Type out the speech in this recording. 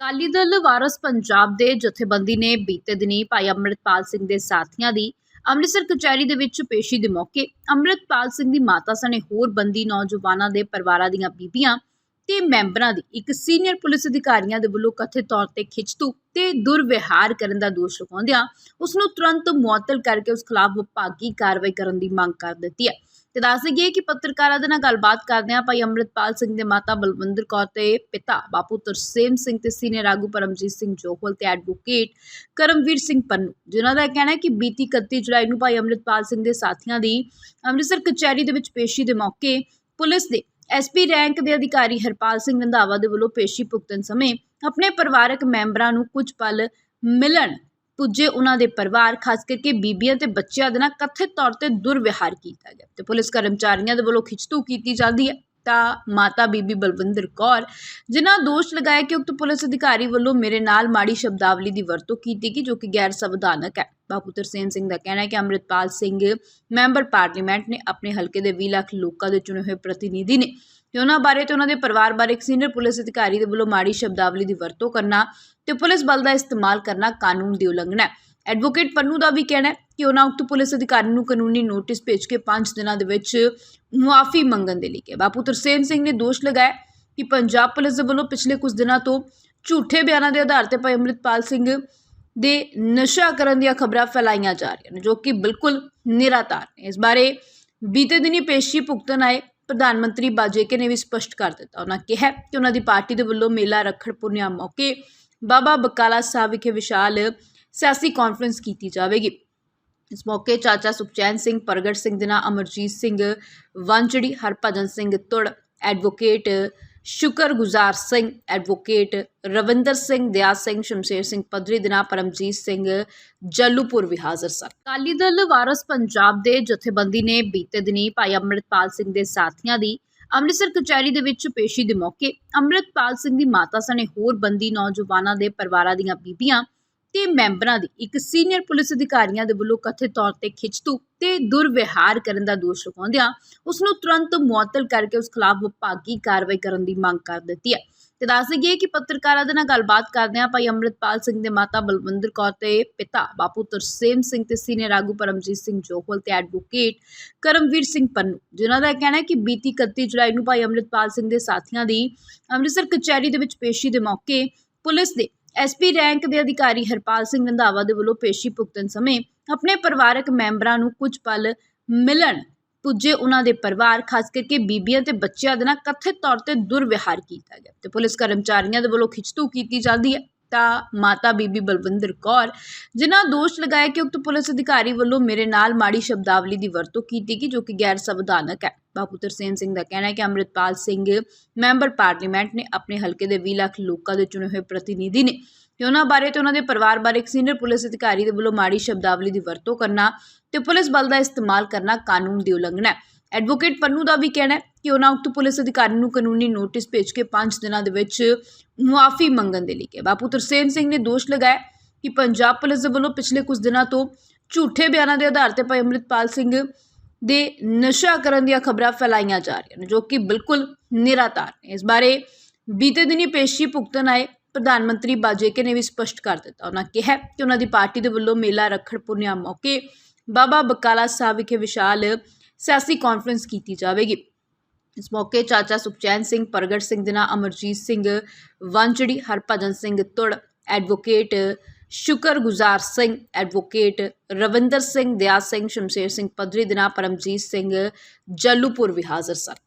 ਅਕਾਲੀ ਦਲ ਵਾਰਸ ਪੰਜਾਬ ਦੇ ਜਥੇਬੰਦੀ ਨੇ ਬੀਤੇ ਦਿਨੀ ਭਾਈ ਅੰਮ੍ਰਿਤਪਾਲ ਸਿੰਘ ਦੇ ਸਾਥੀਆਂ ਦੀ ਅੰਮ੍ਰਿਤਸਰ ਕਚਹਿਰੀ ਦੇ ਵਿੱਚ ਪੇਸ਼ੀ ਦੇ ਮੌਕੇ ਅੰਮ੍ਰਿਤਪਾਲ ਸਿੰਘ ਦੀ ਮਾਤਾ ਸਣੇ ਹੋਰ ਬੰਦੀ ਨੌਜਵਾਨਾਂ ਦੇ ਪਰਿਵਾਰਾਂ ਦੀਆਂ ਬੀਬੀਆਂ ਤੇ ਮੈਂਬਰਾਂ ਦੀ ਇੱਕ ਸੀਨੀਅਰ ਪੁਲਿਸ ਅਧਿਕਾਰੀਆਂ ਦੇ ਵੱਲੋਂ ਕਥਿਤ ਤੌਰ ਤੇ ਖਿੱਚਤੂ ਤੇ ਦੁਰਵਿਹਾਰ ਕਰਨ ਦਾ ਦੋਸ਼ ਲਗਾਉਂਦਿਆਂ ਉਸ ਨੂੰ ਤੁਰੰਤ ਮੁਅੱਤਲ ਕਰਕੇ ਉਸ ਖਿਲਾਫ ਵਿਭਾਗੀ ਕਾਰਵਾਈ ਕਰਨ ਦੀ ਮੰਗ ਕਰ ਦਿੱਤੀ ਹੈ। ਤੇ ਦੱਸ ਦਈਏ ਕਿ ਪੱਤਰਕਾਰਾਂ ਦੇ ਨਾਲ ਗੱਲਬਾਤ ਕਰਦਿਆਂ ਭਾਈ ਅੰਮ੍ਰਿਤਪਾਲ ਸਿੰਘ ਦੇ ਮਾਤਾ ਬਲਵਿੰਦਰ ਕੌਰ ਤੇ ਪਿਤਾ ਬਾਪੂ ਤਰਸੇਮ ਸਿੰਘ ਤੇ ਸੀਨੀਅਰ ਆਗੂ ਪਰਮਜੀਤ ਸਿੰਘ ਜੋਹਲ ਤੇ ਐਡਵੋਕੇਟ ਕਰਮਵੀਰ ਸਿੰਘ ਪੰਨੂ, ਜਿਨ੍ਹਾਂ ਦਾ ਕਹਿਣਾ ਹੈ ਕਿ ਬੀਤੀ 31 ਜੁਲਾਈ ਨੂੰ ਭਾਈ ਅੰਮ੍ਰਿਤਪਾਲ ਸਿੰਘ ਦੇ ਸਾਥੀਆਂ ਦੀ ਅੰਮ੍ਰਿਤਸਰ ਕਚਹਿਰੀ ਦੇ ਵਿੱਚ ਪੇਸ਼ੀ ਦੇ ਮੌਕੇ ਪੁਲਿਸ ਦੇ ਐਸਪੀ ਰੈਂਕ ਦੇ ਅਧਿਕਾਰੀ ਹਰਪਾਲ ਸਿੰਘ ਰੰਧਾਵਾ ਦੇ ਵੱਲੋਂ ਪੇਸ਼ੀ ਭੁਗਤਣ ਸਮੇਂ ਆਪਣੇ ਪਰਿਵਾਰਕ ਮੈਂਬਰਾਂ ਨੂੰ ਕੁਝ ਪਲ ਮਿਲਣ ਪੁੱਜੇ ਉਹਨਾਂ ਦੇ ਪਰਿਵਾਰ, ਖਾਸ ਕਰਕੇ ਬੀਬੀਆਂ ਤੇ ਬੱਚਿਆਂ ਦੇ ਨਾਲ ਕਥਿਤ ਤੌਰ ਤੇ ਦੁਰਵਿਹਾਰ ਕੀਤਾ ਗਿਆ ਤੇ ਪੁਲਿਸ ਕਰਮਚਾਰੀਆਂ ਦੇ ਵੱਲੋਂ ਖਿੱਚਤੂ ਕੀਤੀ ਜਾਂਦੀ ਹੈ। ਤਾਂ ਮਾਤਾ ਬੀਬੀ ਬਲਵਿੰਦਰ ਕੌਰ, ਜਿਨ੍ਹਾਂ ਦੋਸ਼ ਲਗਾਇਆ ਕਿ ਉਕਤ ਪੁਲਿਸ ਅਧਿਕਾਰੀ ਵੱਲੋਂ ਮੇਰੇ ਨਾਲ ਮਾੜੀ ਸ਼ਬਦਾਵਲੀ ਦੀ ਵਰਤੋਂ ਕੀਤੀ ਗਈ, ਜੋ ਕਿ ਗੈਰ ਸੰਵਿਧਾਨਕ ਹੈ। ਬਾਪੂ ਤਰਸੇਨ ਸਿੰਘ ਦਾ ਕਹਿਣਾ ਹੈ ਕਿ ਅੰਮ੍ਰਿਤਪਾਲ ਸਿੰਘ ਮੈਂਬਰ ਪਾਰਲੀਮੈਂਟ ਨੇ ਆਪਣੇ ਹਲਕੇ ਦੇ 20 ਲੱਖ ਲੋਕਾਂ ਦੇ ਚੁਣੇ ਹੋਏ ਪ੍ਰਤੀਨਿਧੀ ਨੇ। ਤੇ ਉਹਨਾਂ ਬਾਰੇ ਤੇ ਉਹਨਾਂ ਦੇ ਪਰਿਵਾਰ ਬਾਰੇ ਇੱਕ ਸੀਨੀਅਰ ਪੁਲਿਸ ਅਧਿਕਾਰੀ ਦੇ ਵੱਲੋਂ ਮਾੜੀ ਸ਼ਬਦਾਵਲੀ ਦੀ ਵਰਤੋਂ ਕਰਨਾ ਤੇ ਪੁਲਿਸ ਬਲ ਦਾ ਇਸਤੇਮਾਲ ਕਰਨਾ ਕਾਨੂੰਨ ਦੀ ਉਲੰਘਣਾ ਹੈ। ਐਡਵੋਕੇਟ ਪੰਨੂ ਦਾ ਵੀ ਕਹਿਣਾ ਹੈ ਕਿ ਉਹਨਾਂ ਉਕਤ ਪੁਲਿਸ ਅਧਿਕਾਰੀ ਨੂੰ ਕਾਨੂੰਨੀ ਨੋਟਿਸ ਭੇਜ ਕੇ 5 ਦਿਨਾਂ ਦੇ ਵਿੱਚ ਮੁਆਫੀ ਮੰਗਣ ਦੇ ਲਈ ਕਿਹਾ। ਬਾਪੂ ਤਰਸੇਮ ਸਿੰਘ ਨੇ ਦੋਸ਼ ਲਗਾਇਆ ਕਿ ਪੰਜਾਬ ਪੁਲਿਸ ਦੇ ਵੱਲੋਂ ਪਿਛਲੇ ਕੁਝ ਦਿਨਾਂ ਤੋਂ ਝੂਠੇ ਬਿਆਨਾਂ ਦੇ ਆਧਾਰ ਤੇ ਭਾਈ ਅੰਮ੍ਰਿਤਪਾਲ ਸਿੰਘ ਦੇ ਨਸ਼ਾ ਕਰਨ ਦੀਆਂ ਖਬਰਾਂ ਫੈਲਾਈਆਂ ਜਾ ਰਹੀਆਂ ਨੇ, ਜੋ ਕਿ ਬਿਲਕੁਲ ਨਿਰਾਧਾਰ ਨੇ। ਇਸ ਬਾਰੇ ਬੀਤੇ ਦਿਨੀ ਪੇਸ਼ੀ ਭੁਗਤਣ ਆਏ ਪ੍ਰਧਾਨ ਮੰਤਰੀ ਬਾਜੇਕੇ ਨੇ ਵੀ ਸਪਸ਼ਟ ਕਰ ਦਿੱਤਾ। ਉਹਨਾਂ ਕਿਹਾ ਕਿ ਉਹਨਾਂ ਦੀ ਪਾਰਟੀ ਦੇ ਵੱਲੋਂ ਮੇਲਾ ਰੱਖੜ ਪੁੰਨਿਆ ਮੌਕੇ ਬਾਬਾ ਬਕਾਲਾ ਸਾਹਿਬ ਵਿਖੇ ਵਿਸ਼ਾਲ ਸਿਆਸੀ ਕਾਨਫਰੰਸ ਕੀਤੀ ਜਾਵੇਗੀ। ਇਸ ਮੌਕੇ ਚਾਚਾ ਸੁਖਚੈਨ ਸਿੰਘ, ਪ੍ਰਗਟ ਸਿੰਘ ਦੇ ਨਾਲ ਅਮਰਜੀਤ ਸਿੰਘ ਵੰਚੜੀ ਹਰਭਜਨ ਸਿੰਘ ਤੁੜ ਐਡਵੋਕੇਟ ਸ਼ੁਕਰਗੁਜ਼ਾਰ ਸਿੰਘ, ਐਡਵੋਕੇਟ ਰਵਿੰਦਰ ਸਿੰਘ, ਦਿਆ ਸਿੰਘ, ਸ਼ਮਸ਼ੇਰ ਸਿੰਘ ਪਦਰੀ ਦੇ ਨਾਲ ਪਰਮਜੀਤ ਸਿੰਘ ਜੱਲੂਪੁਰ ਵੀ ਹਾਜ਼ਰ ਸਨ। ਅਕਾਲੀ ਦਲ ਵਾਰਸ ਪੰਜਾਬ ਦੇ ਜਥੇਬੰਦੀ ਨੇ ਬੀਤੇ ਦਿਨੀ ਭਾਈ ਅੰਮ੍ਰਿਤਪਾਲ ਸਿੰਘ ਦੇ ਸਾਥੀਆਂ ਦੀ ਅੰਮ੍ਰਿਤਸਰ ਕਚਹਿਰੀ ਦੇ ਵਿੱਚ ਪੇਸ਼ੀ ਦੇ ਮੌਕੇ ਅੰਮ੍ਰਿਤਪਾਲ ਸਿੰਘ ਦੀ ਮਾਤਾ ਸਣੇ ਹੋਰ ਬੰਦੀ ਨੌਜਵਾਨਾਂ ਦੇ ਪਰਿਵਾਰਾਂ ਦੀਆਂ ਬੀਬੀਆਂ ਤੇ ਮੈਂਬਰਾਂ ਦੀ, ਇੱਕ ਸੀਨੀਅਰ ਪੁਲਿਸ ਅਧਿਕਾਰੀਆਂ ਦੇ ਵੱਲੋਂ ਕਥਿਤ ਤੌਰ ਤੇ ਖਿੱਚਤੂ ਤੇ ਦੁਰਵਿਹਾਰ ਕਰਨ ਦਾ ਦੋਸ਼ ਲਗਾਉਂਦਿਆਂ ਉਸ ਨੂੰ ਤੁਰੰਤ ਮੁਅੱਤਲ ਕਰਕੇ ਉਸ ਖਿਲਾਫ ਵਿਭਾਗੀ ਕਾਰਵਾਈ ਕਰਨ ਦੀ ਮੰਗ ਕਰ ਦਿੱਤੀ ਹੈ। ਤੇ ਦੱਸ ਦਈਏ ਕਿ ਪੱਤਰਕਾਰਾਂ ਦੇ ਨਾਲ ਗੱਲਬਾਤ ਕਰਦਿਆਂ ਭਾਈ ਅੰਮ੍ਰਿਤਪਾਲ ਸਿੰਘ ਦੇ ਮਾਤਾ ਬਲਵਿੰਦਰ ਕੌਰ ਤੇ ਪਿਤਾ ਬਾਪੂ ਤਰਸੇਮ ਸਿੰਘ ਤੇ ਸੀਨੀਅਰ ਆਗੂ ਪਰਮਜੀਤ ਸਿੰਘ ਜੋਹਲ ਤੇ ਐਡਵੋਕੇਟ ਕਰਮਵੀਰ ਸਿੰਘ ਪੰਨੂ, ਜਿਨ੍ਹਾਂ ਦਾ ਕਹਿਣਾ ਹੈ ਕਿ ਬੀਤੀ 31 ਜੁਲਾਈ ਨੂੰ ਭਾਈ ਅੰਮ੍ਰਿਤਪਾਲ ਸਿੰਘ ਦੇ ਸਾਥੀਆਂ ਦੀ ਅੰਮ੍ਰਿਤਸਰ ਕਚਹਿਰੀ ਦੇ ਵਿੱਚ ਪੇਸ਼ੀ ਦੇ ਮੌਕੇ ਪੁਲਿਸ ਦੇ ਐਸਪੀ ਰੈਂਕ ਦੇ ਅਧਿਕਾਰੀ ਹਰਪਾਲ ਸਿੰਘ ਰੰਧਾਵਾ ਦੇ ਵੱਲੋਂ ਪੇਸ਼ੀ ਭੁਗਤਣ ਸਮੇਂ ਆਪਣੇ ਪਰਿਵਾਰਕ ਮੈਂਬਰਾਂ ਨੂੰ ਕੁਝ ਪਲ ਮਿਲਣ ਪੁੱਜੇ ਉਹਨਾਂ ਦੇ ਪਰਿਵਾਰ, ਖਾਸ ਕਰਕੇ ਬੀਬੀਆਂ ਤੇ ਬੱਚਿਆਂ ਦੇ ਨਾਲ ਕਥਿਤ ਤੌਰ ਤੇ ਦੁਰਵਿਹਾਰ ਕੀਤਾ ਗਿਆ ਤੇ ਪੁਲਿਸ ਕਰਮਚਾਰੀਆਂ ਦੇ ਵੱਲੋਂ ਖਿੱਚਤੂ ਕੀਤੀ ਜਾਂਦੀ ਹੈ। ਤਾਂ ਮਾਤਾ ਬੀਬੀ ਬਲਵਿੰਦਰ ਕੌਰ, ਜਿਨ੍ਹਾਂ ਦੋਸ਼ ਲਗਾਇਆ ਕਿ ਉਕਤ ਪੁਲਿਸ ਅਧਿਕਾਰੀ ਵੱਲੋਂ ਮੇਰੇ ਨਾਲ ਮਾੜੀ ਸ਼ਬਦਾਵਲੀ ਦੀ ਵਰਤੋਂ ਕੀਤੀ ਗਈ, ਜੋ ਕਿ ਗੈਰ ਸੰਵਿਧਾਨਕ ਹੈ। ਬਾਪੂ ਤਰਸੇਮ ਸਿੰਘ ਦਾ ਕਹਿਣਾ ਹੈ ਕਿ ਅੰਮ੍ਰਿਤਪਾਲ ਸਿੰਘ ਮੈਂਬਰ ਪਾਰਲੀਮੈਂਟ ਨੇ ਆਪਣੇ ਹਲਕੇ ਦੇ 20 ਲੱਖ ਲੋਕਾਂ ਦੇ ਚੁਣੇ ਹੋਏ ਪ੍ਰਤੀਨਿਧੀ ਨੇ। ਤੇ ਉਹਨਾਂ ਬਾਰੇ ਤੇ ਉਹਨਾਂ ਦੇ ਪਰਿਵਾਰ ਬਾਰੇ ਇੱਕ ਸੀਨੀਅਰ ਪੁਲਿਸ ਅਧਿਕਾਰੀ ਦੇ ਵੱਲੋਂ ਮਾੜੀ ਸ਼ਬਦਾਵਲੀ ਦੀ ਵਰਤੋਂ ਕਰਨਾ ਤੇ ਪੁਲਿਸ ਬਲ ਦਾ ਇਸਤੇਮਾਲ ਕਰਨਾ ਕਾਨੂੰਨ ਦੀ ਉਲੰਘਣਾ ਹੈ। ਐਡਵੋਕੇਟ ਪੰਨੂ ਦਾ ਵੀ ਕਹਿਣਾ ਹੈ ਕਿ ਉਹਨਾਂ ਉਕਤ ਪੁਲਿਸ ਅਧਿਕਾਰੀ ਨੂੰ ਕਾਨੂੰਨੀ ਨੋਟਿਸ ਭੇਜ ਕੇ 5 ਦਿਨਾਂ ਦੇ ਵਿੱਚ ਮੁਆਫੀ ਮੰਗਣ ਦੇ ਲਈ ਕਿਹਾ। ਬਾਪੂ ਤਰਸੇਮ ਸਿੰਘ ਨੇ ਦੋਸ਼ ਲਗਾਇਆ ਕਿ ਪੰਜਾਬ ਪੁਲਿਸ ਦੇ ਵੱਲੋਂ ਪਿਛਲੇ ਕੁਝ ਦਿਨਾਂ ਤੋਂ ਝੂਠੇ ਬਿਆਨਾਂ ਦੇ ਆਧਾਰ ਤੇ ਭਾਈ ਅੰਮ੍ਰਿਤਪਾਲ ਸਿੰਘ ਦੇ ਨਸ਼ਾ ਕਰਨ ਦੀਆਂ ਖਬਰਾਂ ਫੈਲਾਈਆਂ ਜਾ ਰਹੀਆਂ ਨੇ, ਜੋ ਕਿ ਬਿਲਕੁਲ ਨਿਰਾਧਾਰ ਨੇ। ਇਸ ਬਾਰੇ ਬੀਤੇ ਦਿਨੀ ਪੇਸ਼ੀ ਭੁਗਤਣ ਆਏ ਪ੍ਰਧਾਨ ਮੰਤਰੀ ਬਾਜੇਕੇ ਨੇ ਵੀ ਸਪਸ਼ਟ ਕਰ ਦਿੱਤਾ। ਉਹਨਾਂ ਕਿਹਾ ਕਿ ਉਹਨਾਂ ਦੀ ਪਾਰਟੀ ਦੇ ਵੱਲੋਂ ਮੇਲਾ ਰੱਖੜ ਪੁੰਨਿਆ ਮੌਕੇ ਬਾਬਾ ਬਕਾਲਾ ਸਾਹਿਬ ਵਿਖੇ ਵਿਸ਼ਾਲ ਸਿਆਸੀ ਕਾਨਫਰੰਸ ਕੀਤੀ ਜਾਵੇਗੀ। ਇਸ ਮੌਕੇ ਚਾਚਾ ਸੁਖਚੈਨ ਸਿੰਘ, ਪ੍ਰਗਟ ਸਿੰਘ ਦੇ ਨਾਲ ਅਮਰਜੀਤ ਸਿੰਘ ਵੰਚੜੀ ਹਰਭਜਨ ਸਿੰਘ ਤੁੜ ਐਡਵੋਕੇਟ ਸ਼ੁਕਰਗੁਜ਼ਾਰ ਸਿੰਘ, ਐਡਵੋਕੇਟ ਰਵਿੰਦਰ ਸਿੰਘ ਦਿਆ ਸਿੰਘ, ਸ਼ਮਸ਼ੇਰ ਸਿੰਘ ਪਦਰੀ ਦੇ ਨਾਲ ਪਰਮਜੀਤ ਸਿੰਘ ਜੱਲੂਪੁਰ ਵੀ ਹਾਜ਼ਰ ਸਨ।